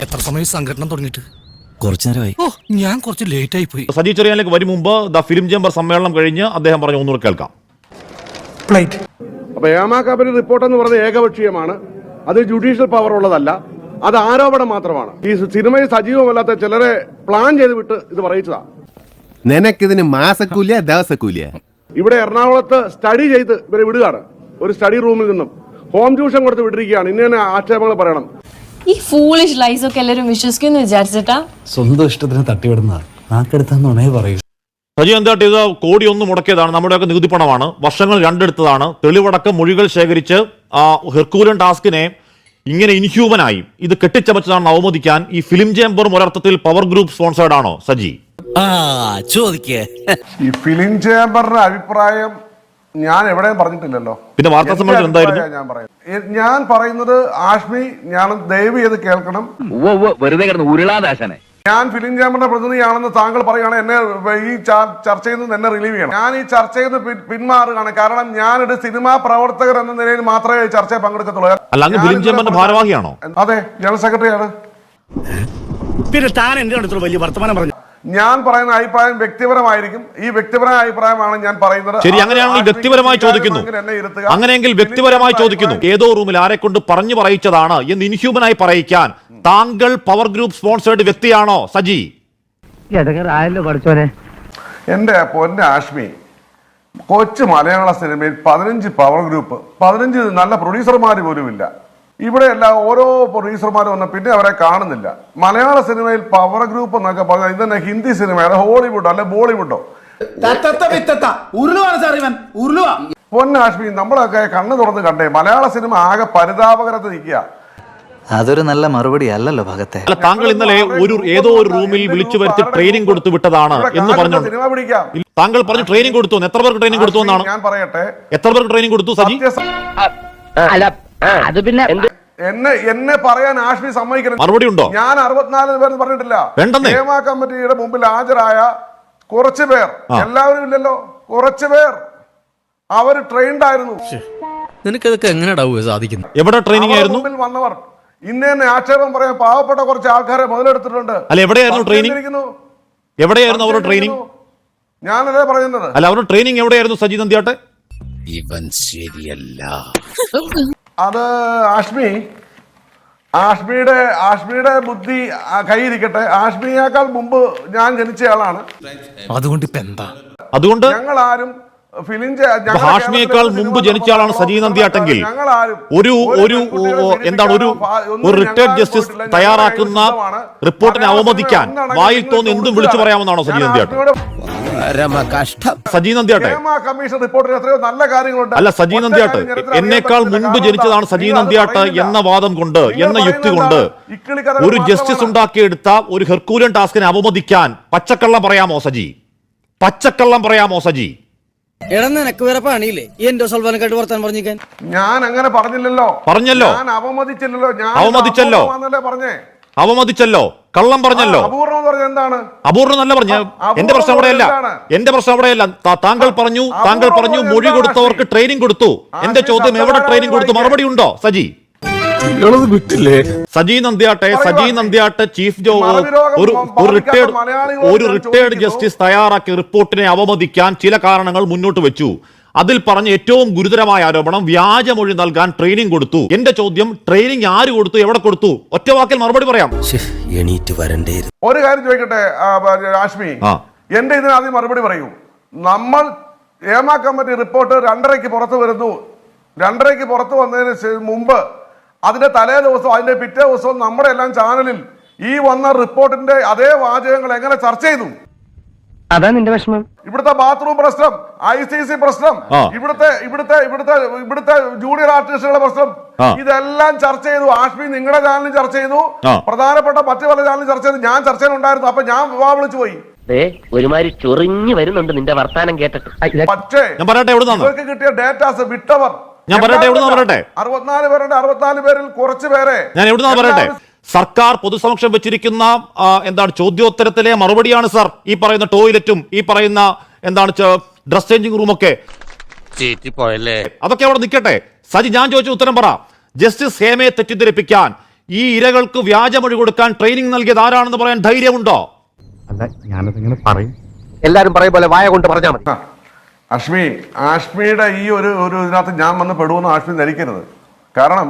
എത്ര സമയം സംഘടന തുടങ്ങിയിട്ട്? കുറച്ചു നേരമായി. ഓ ഞാൻ കുറച്ച് ലേറ്റ് ആയി പോയി. സജി ചെറിയാനിലേക്ക് വരും മുമ്പ് ദ ഫിലിം ചേംബർ സമ്മേളനം കഴിഞ്ഞ് അദ്ദേഹം പറഞ്ഞു ഒന്നുകൂടെ കേൾക്കാം. ഫ്ലൈറ്റ് അപ്പൊ ഏമാ കമ്പനി റിപ്പോർട്ട് എന്ന് പറഞ്ഞ ഏകപക്ഷീയമാണ്. അത് ജുഡീഷ്യൽ പവർ ഉള്ളതല്ല. അത് ആരോപണം മാത്രമാണ്. ഈ സിനിമയിൽ സജീവമല്ലാത്ത ചിലരെ പ്ലാൻ ചെയ്ത് വിട്ട് ഇത് പറയിച്ചതാ. നിനക്കിതിന് മാസക്കൂലിയ ദിവസക്കൂലിയ? ഇവിടെ എറണാകുളത്ത് സ്റ്റഡി ചെയ്ത് ഇവരെ വിടുകയാണ്. ഒരു സ്റ്റഡി റൂമിൽ നിന്നും. ഹോം ട്യൂഷൻ കൊടുത്ത് വിട്ടിരിക്കുകയാണ്. ഇന്ന തന്നെ ആക്ഷേപങ്ങൾ പറയണം. ഈ ഫൂളിഷ് ലൈസ് ഒക്കെ എല്ലാവരും വിശ്വസിക്കുന്നു വിചാരിച്ചിട്ടാ? സ്വന്തം ഇഷ്ടത്തിന് തട്ടിവിടുന്ന നാക്കെടുത്താന്നുണേ പറയൂ. സജി എന്താ ഇത് കോടി ഒന്ന് മുടക്കിയതാണ്. നമ്മുടെയൊക്കെ നികുതി പണമാണ്. വർഷങ്ങൾ രണ്ടെടുത്തതാണ്. തെളിവടക്കം മൊഴികൾ ശേഖരിച്ച് ആ ഹെർക്കൂലൻ ടാസ്കിനെ ഇങ്ങനെ ഇൻഹ്യൂമനായി ഇത് കെട്ടിച്ചമച്ചതാണ് അവമതിക്കാൻ ഈ ഫിലിം ചേംബറും ഒരർത്ഥത്തിൽ പവർ ഗ്രൂപ്പ് സ്പോൺസേർഡ് ആണോ സജി? ആ ചോദിക്കേ. ഈ ഫിലിം ചേംബറിന്റെ അഭിപ്രായം ഞാൻ എവിടെയും പറഞ്ഞിട്ടില്ലല്ലോ. പിന്നെ വാർത്താ സമ്മേളനം എന്തായിരുന്നു? ഞാൻ പറയുന്നത് ഞാൻ പറയുന്നത് ആഷ്മി ഞാൻ ദയവ് ചെയ്ത് കേൾക്കണം. വെറുതെ കിടന്ന് ഉരുളാദാശനെ ഞാൻ ഫിലിം ചാമ്പറിന്റെ പ്രതിനിധിയാണെന്ന് താങ്കൾ പറയുകയാണ് എന്നെ ഈ ചർച്ച ചർച്ചയിൽ നിന്ന് എന്നെ റിലീവ് ചെയ്യണം. ഞാൻ ഈ ചർച്ചയിൽ നിന്ന് പിന്മാറുകയാണ്. കാരണം ഞാനൊരു സിനിമാ പ്രവർത്തകർ എന്ന നിലയിൽ മാത്രമേ ചർച്ചയിൽ പങ്കെടുക്കത്തുള്ളൂ. അല്ല അങ്ങ് ഫിലിം ഞാനിതിലെ ഭാരവാഹിയാണോ? അതെ ജനറൽ സെക്രട്ടറിയാണ് പിന്നെ താൻ എന്റെ അടുത്ത് വലിയ വർത്തമാനം പറഞ്ഞു ഞാൻ പറയുന്ന അഭിപ്രായം വ്യക്തിപരമായിരിക്കും. ഈ വ്യക്തിപരമായ അഭിപ്രായമാണ് ഞാൻ പറയുന്നത്. ശരി അങ്ങനെയാണെങ്കിൽ വ്യക്തിപരമായി ചോദിക്കുന്നു. അങ്ങനെയെങ്കിൽ വ്യക്തിപരമായി ചോദിക്കുന്നു. ഏതോ റൂമിൽ ആരെ കൊണ്ട് പറഞ്ഞു പറയിച്ചതാണ് എന്ന് ഇൻഹ്യൂമനായി പറയിക്കാൻ താങ്കൾ പവർ ഗ്രൂപ്പ് സ്പോൺസേർഡ് വ്യക്തിയാണോ സജി? എന്റെ പൊന്നെ ആഷ്മി കൊച്ചു മലയാള സിനിമയിൽ പതിനഞ്ച് പവർ ഗ്രൂപ്പ് പതിനഞ്ച് നല്ല പ്രൊഡ്യൂസർമാർ പോലുമില്ല. ഇവിടെ എല്ലാം ഓരോ പ്രൊഡ്യൂസർമാർ വന്ന പിന്നെ അവരെ കാണുന്നില്ല. മലയാള സിനിമയിൽ പവർ ഗ്രൂപ്പ് എന്നൊക്കെ പറഞ്ഞാൽ ഇതന്നെ ഹിന്ദി സിനിമ ഹോളിവുഡോ അല്ലെ ബോളിവുഡോ. പൊന്നാഷ്മി നമ്മളൊക്കെ കണ്ണു തുറന്ന് കണ്ടേ മലയാള സിനിമ ആകെ പരിതാപകരത്ത് നിൽക്കുക. അതൊരു നല്ല മറുപടി അല്ലല്ലോ ഭാഗത്തെ. അല്ല താങ്കൾ ഇന്നലെ ഒരു ഏതോ ഒരു റൂമിൽ വിളിച്ചു വരുത്തി ട്രെയിനിങ് കൊടുത്തു വിട്ടതാണ് എന്ന് പറഞ്ഞു സിനിമ പിടിക്കാം. ഇല്ല, താങ്കൾ പറഞ്ഞു ട്രെയിനിങ് കൊടുത്തു. എത്ര പേർക്ക് ട്രെയിനിങ് കൊടുത്തു എന്നാണ്. ഞാൻ പറയട്ടെ. എത്ര പേർക്ക് ട്രെയിനിങ് കൊടുത്തു സജി? അല്ല അത് പിന്നെ എന്നെ എന്നെ പറയാൻ ആഷ്മി സമ്മതിക്കണം മറുപടി ഉണ്ടോ? ഞാൻ അറുപത്തിനാല് പേർ പറഞ്ഞിട്ടില്ല. നിയമ കമ്മിറ്റിയുടെ മുമ്പിൽ ഹാജരായ കുറച്ച് പേർ. എല്ലാവരും ഇല്ലല്ലോ. കുറച്ച് പേർ. അവർ ട്രെയിൻഡ് ആയിരുന്നു. നിനക്കതൊക്കെ എങ്ങനെയാടാവുക സാധിക്കുന്നു? എവിടെ ട്രെയിനിങ് ആയിരുന്നു? മുമ്പിൽ വന്നവർ. ഇന്ന തന്നെ ആക്ഷേപം പറയാൻ പാവപ്പെട്ട കുറച്ച് ആൾക്കാരെ മുതലെടുത്തിട്ടുണ്ട്. അല്ല, എവിടെയായിരുന്നു ട്രെയിനിങ്? ഇരിക്കുന്നു. എവിടെയായിരുന്നു അവരുടെ ട്രെയിനിങ് ഞാൻ അതേ പറയുന്നത്. അല്ല അവരുടെ ട്രെയിനിങ് എവിടെയായിരുന്നു സജി നന്ദിയാട്ടെ ഇവൻ ശരിയല്ല. അത് ആഷ്മി. ആഷ്മിയുടെ ആഷ്മിയുടെ ബുദ്ധി കൈയിരിക്കട്ടെ കയ്യിരിക്കട്ടെ ആഷ്മിയേക്കാൾ മുമ്പ് ഞാൻ ജനിച്ചയാളാണ്. അതുകൊണ്ട് ഇപ്പൊ എന്താ? അതുകൊണ്ട് ഞങ്ങൾ ആരും ഹാഷ്മിയേക്കാൾ മുമ്പ് ജനിച്ച ആളാണ് സജി നന്ദിയാട്ടെങ്കിൽ ഞങ്ങൾ ഒരു ഒരു എന്താണ് ഒരു ഒരു റിട്ടയർഡ് ജസ്റ്റിസ് തയ്യാറാക്കുന്ന റിപ്പോർട്ടിനെ അവമതിക്കാൻ വായിൽ തോന്നി എന്തും വിളിച്ചു പറയാമെന്നാണോ സജി ഞാൻ കഷ്ടം സജി നന്ദിയാട്ടെ. കമ്മീഷൻ റിപ്പോർട്ടിൽ എത്രയോ നല്ല കാര്യങ്ങളുണ്ട്. അല്ല സജി നന്ദിയാട്ട് എന്നേക്കാൾ മുൻപ്. ജനിച്ചതാണ് സജി നന്ദിയാട്ട് എന്ന വാദം കൊണ്ട് എന്ന യുക്തി കൊണ്ട് ഒരു ജസ്റ്റിസ്. ഉണ്ടാക്കിയെടുത്ത ഒരു ഹെർക്കൂലിയൻ ടാസ്കിനെ അവമതിക്കാൻ പച്ചക്കള്ളം പറയാമോ സജി? പച്ചക്കള്ളം പറയാമോ സജി? എടാ നിനക്ക് വേറെ പണിയില്ലേ? ഈ എന്റെ സൽവാനക്കായിട്ട് വർത്താൻ പറഞ്ഞിരിക്കാൻ? ഞാൻ അങ്ങനെ പറഞ്ഞില്ലല്ലോ. പറഞ്ഞല്ലോ. ഞാൻ അവമതിച്ചില്ലല്ലോ ഞാൻ അവമതിച്ചല്ലോ. പറഞ്ഞേ. അവമതിച്ചല്ലോ. കള്ളം പറഞ്ഞല്ലോ. അപൂർണം നല്ല പറഞ്ഞു എന്റെ പ്രശ്നം അവിടെയല്ല? എന്റെ പ്രശ്നം അവിടെയല്ല. താങ്കൾ പറഞ്ഞു താങ്കൾ പറഞ്ഞു മൊഴി കൊടുത്തവർക്ക്? ട്രെയിനിങ് കൊടുത്തു. എന്റെ ചോദ്യം എവിടെ ട്രെയിനിങ് കൊടുത്തു? മറുപടി ഉണ്ടോ? സജി. വിട്ടില്ലേ? സജി നന്ദിയാട്ടെ സജി നന്ദിയാട്ടെ ചീഫ് ജോ ഒരു ബാധിക്കാത്ത ഒരു റിട്ടയർഡ് ഒരു റിട്ടയർഡ് ജസ്റ്റിസ് തയ്യാറാക്കിയ റിപ്പോർട്ടിനെ അവമതിക്കാൻ ചില കാരണങ്ങൾ മുന്നോട്ട് വെച്ചു. അതിൽ പറഞ്ഞ ഏറ്റവും ഗുരുതരമായ ആരോപണം വ്യാജമൊഴി നൽകാൻ ട്രെയിനിങ് കൊടുത്തു. എന്റെ ചോദ്യം ട്രെയിനിങ് ആര് കൊടുത്തു എവിടെ കൊടുത്തു? ഒറ്റ വാക്കിൽ മറുപടി പറയാം. എണീറ്റ് വരണ്ടേ ഒരു കാര്യം ചോദിക്കട്ടെ ആഷ്മി ആ. എന്റെ ഇതിന് ആദ്യം മറുപടി പറയൂ. നമ്മൾ ഏമ കമ്മിറ്റി റിപ്പോർട്ട് രണ്ടരയ്ക്ക് പുറത്തു വരുന്നു. രണ്ടരയ്ക്ക് പുറത്തു വന്നതിന് മുമ്പ് അതിന്റെ തലേ ദിവസവും അതിന്റെ പിറ്റേ ദിവസവും നമ്മുടെ എല്ലാം ചാനലിൽ ഈ വന്ന റിപ്പോർട്ടിന്റെ അതേ വാചകങ്ങൾ എങ്ങനെ ചർച്ച ചെയ്തു? അതാ നിന്റെ വിഷമം. ഇവിടുത്തെ ബാത്റൂം പ്രശ്നം ഐ സി സി പ്രശ്നം. ഇവിടുത്തെ ഇവിടുത്തെ ഇവിടുത്തെ ഇവിടുത്തെ ജൂനിയർ ആർട്ടിസ്റ്റുകളുടെ പ്രശ്നം. ഇതെല്ലാം ചർച്ച ചെയ്തു. ആഷ്മി നിങ്ങളുടെ ചാനലിൽ ചർച്ച ചെയ്തു. പ്രധാനപ്പെട്ട മറ്റു പല ചാനലിൽ ചർച്ച ചെയ്തു. ഞാൻ ചർച്ചയിലുണ്ടായിരുന്നു അപ്പൊ ഞാൻ വിവാഹ വിളിച്ചു പോയി ഒരുമാതിരി ചൊറിഞ്ഞു വരുന്നുണ്ട് നിന്റെ വർത്താനം കേട്ടിട്ട്. പക്ഷേ ഇവർക്ക് കിട്ടിയ ഡേറ്റാസ് വിട്ടവർ. ഞാൻ പറയട്ടെ, എവിടുന്നാ പറയട്ടെ? അറുപത്തിനാല് പേരുണ്ട്. അറുപത്തിനാല് പേരിൽ കുറച്ച് പേരെ ഞാൻ എവിടുന്നാ പറയട്ടെ? സർക്കാർ പൊതുസമക്ഷം വെച്ചിരിക്കുന്ന എന്താണ് ചോദ്യോത്തരത്തിലെ മറുപടിയാണ് സർ ഈ പറയുന്ന ടോയ്ലറ്റും ഈ പറയുന്ന എന്താണ് ഡ്രസ് ചേഞ്ചിങ് റൂമൊക്കെ. അതൊക്കെ അവിടെ നിൽക്കട്ടെ. സജി ഞാൻ ചോദിച്ച ഉത്തരം പറ. ജസ്റ്റിസ് ഹേമയെ തെറ്റിദ്ധരിപ്പിക്കാൻ ഈ ഇരകൾക്ക് വ്യാജമൊഴി കൊടുക്കാൻ ട്രെയിനിങ് നൽകിയത് ആരാണെന്ന് പറയാൻ ധൈര്യമുണ്ടോ? അല്ല ഞാനതിങ്ങനെ പറയും. എല്ലാരും പറയും പോലെ വായ കൊണ്ട് പറഞ്ഞാൽ മതി. അഷ്മി ആഷ്മിയുടെ ഈ ഒരു ഒരു ഇതിനകത്ത് ഞാൻ വന്ന് പെടുമെന്ന് ആഷ്മി ധരിക്കരുത്. കാരണം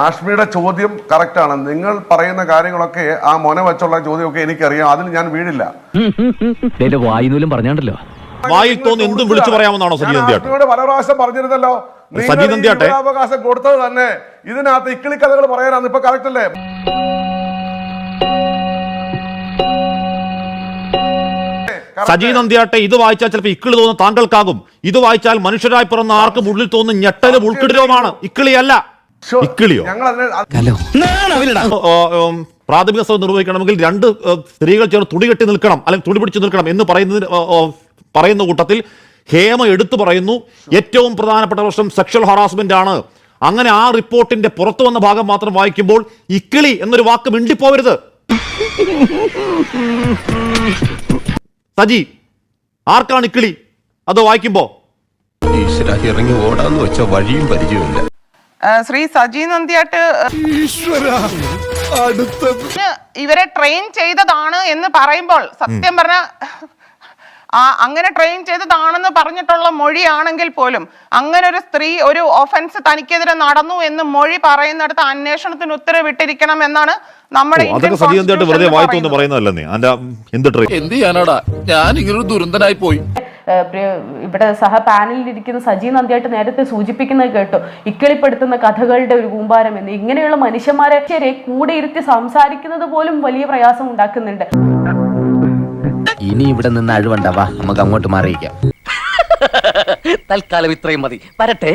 ആഷ്മിയുടെ ചോദ്യം കറക്റ്റാണ് നിങ്ങൾ പറയുന്ന കാര്യങ്ങളൊക്കെ ആ മൊന വെച്ചുള്ള ചോദ്യമൊക്കെ എനിക്കറിയാം. അതിൽ ഞാൻ വീടില്ല വായുനൂലും പറഞ്ഞാണ്ടല്ലോ. വായിൽ തോന്നി എന്തും വിളിച്ചു പറയാമെന്നാണോ സജി ഞാൻ നന്ദിയാട്ടെ ആഷ്മിയോട് പല പ്രാവശ്യം പറഞ്ഞിരുന്നല്ലോ. അവകാശം കൊടുത്തത് തന്നെ. ഇതിനകത്ത് ഇക്കിളി കഥകൾ പറയാനാണ് ഇപ്പൊ കറക്റ്റ് അല്ലേ? സജി നന്ദിയാട്ടെ ഇത് വായിച്ചാൽ ചിലപ്പോൾ ഇക്കിളി തോന്നുന്ന താങ്കൾക്കാകും. ഇത് വായിച്ചാൽ മനുഷ്യരായി പിറന്ന ആർക്കും ഉള്ളിൽ തോന്നുന്ന ഞെട്ടലും ഉൾക്കിടലുമാണ്. ഇക്കിളിയല്ല. ഇക്കിളിയോ? പ്രാഥമിക സഭ നിർവഹിക്കണമെങ്കിൽ രണ്ട് സ്ത്രീകൾ ചേർന്ന് തുണി കെട്ടി നിൽക്കണം അല്ലെങ്കിൽ തുണി പിടിച്ച് നിൽക്കണം എന്ന് പറയുന്നതിന് ഓ, പറയുന്ന കൂട്ടത്തിൽ ഹേമ എടുത്തു പറയുന്നു. ഏറ്റവും പ്രധാനപ്പെട്ട പ്രശ്നം സെക്ഷൽ ഹറാസ്മെന്റ് ആണ്. അങ്ങനെ ആ റിപ്പോർട്ടിന്റെ പുറത്തു വന്ന ഭാഗം മാത്രം വായിക്കുമ്പോൾ ഇക്കിളി എന്നൊരു വാക്ക് മിണ്ടിപ്പോവരുത്. സജി ആർക്കാണ് ഇക്കിളി? അത് വായിക്കുമ്പോ. ഈശ്വര ഇറങ്ങി ഓടാന്ന് വെച്ച വഴിയും പരിചയമില്ല ശ്രീ സജി നന്ദിയാട്ട് ഇവരെ ട്രെയിൻ ചെയ്തതാണ് എന്ന് പറയുമ്പോൾ സത്യം പറഞ്ഞ ആ അങ്ങനെ ട്രെയിൻ ചെയ്തതാണെന്ന് പറഞ്ഞിട്ടുള്ള മൊഴിയാണെങ്കിൽ പോലും അങ്ങനെ ഒരു സ്ത്രീ ഒരു ഒഫൻസ് തനിക്കെതിരെ നടന്നു എന്ന് മൊഴി പറയുന്നിടത്ത് അന്വേഷണത്തിന് ഉത്തരവിട്ടിരിക്കണം എന്നാണ് നമ്മുടെ. എന്ത് ചെയ്യാനാടാ? ഞാൻ ഇങ്ങനൊരു ദുരന്തനായി പോയി. ഇവിടെ സഹ പാനലിൽ ഇരിക്കുന്ന സജി നന്ദിയായിട്ട് നേരത്തെ സൂചിപ്പിക്കുന്നത് കേട്ടു. ഇക്കിളിപ്പെടുത്തുന്ന കഥകളുടെ ഒരു കൂമ്പാരം എന്ന്. ഇങ്ങനെയുള്ള മനുഷ്യന്മാരെ ശരി കൂടെ ഇരുത്തി സംസാരിക്കുന്നത് പോലും വലിയ പ്രയാസം ഉണ്ടാക്കുന്നുണ്ട്. ഇനി ഇവിടെ നിന്ന് വാ നമുക്ക് അങ്ങോട്ട് മാറിയിക്കാം തൽക്കാലം ഇത്രയും മതി. വരട്ടെ.